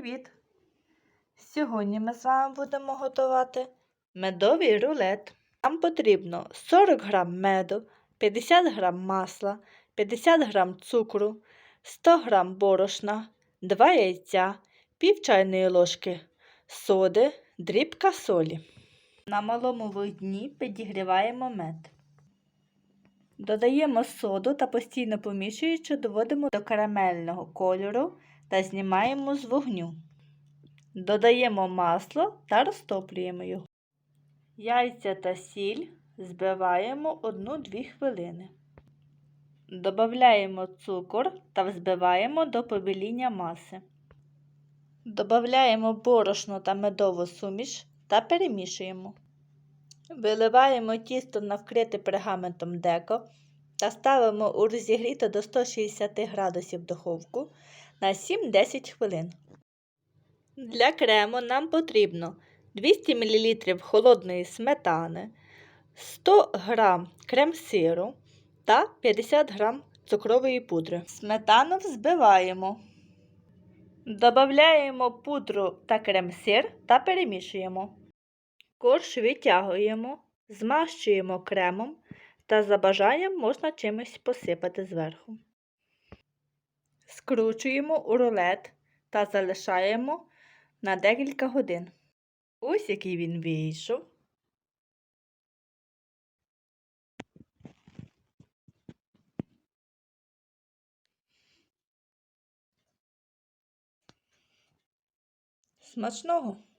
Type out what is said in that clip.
Привіт! Сьогодні ми з вами будемо готувати медовий рулет. Нам потрібно 40 г меду, 50 г масла, 50 г цукру, 100 г борошна, 2 яйця, пів чайної ложки соди, дрібка солі. На малому вогні підігріваємо мед. Додаємо соду та постійно помішуючи доводимо до карамельного кольору та знімаємо з вогню. Додаємо масло та розтоплюємо його. Яйця та сіль збиваємо 1-2 хвилини. Добавляємо цукор та взбиваємо до побіління маси. Добавляємо борошно та медову суміш та перемішуємо. Виливаємо тісто на вкрите пергаментом деко та ставимо у розігріту до 160 градусів духовку на 7-10 хвилин. Для крему нам потрібно 200 мл холодної сметани, 100 г крем-сиру та 50 г цукрової пудри. Сметану взбиваємо. Додаємо пудру та крем-сир та перемішуємо. Корж витягуємо, змащуємо кремом та за бажанням можна чимось посипати зверху. Скручуємо у рулет та залишаємо на декілька годин. Ось який він вийшов. Смачного!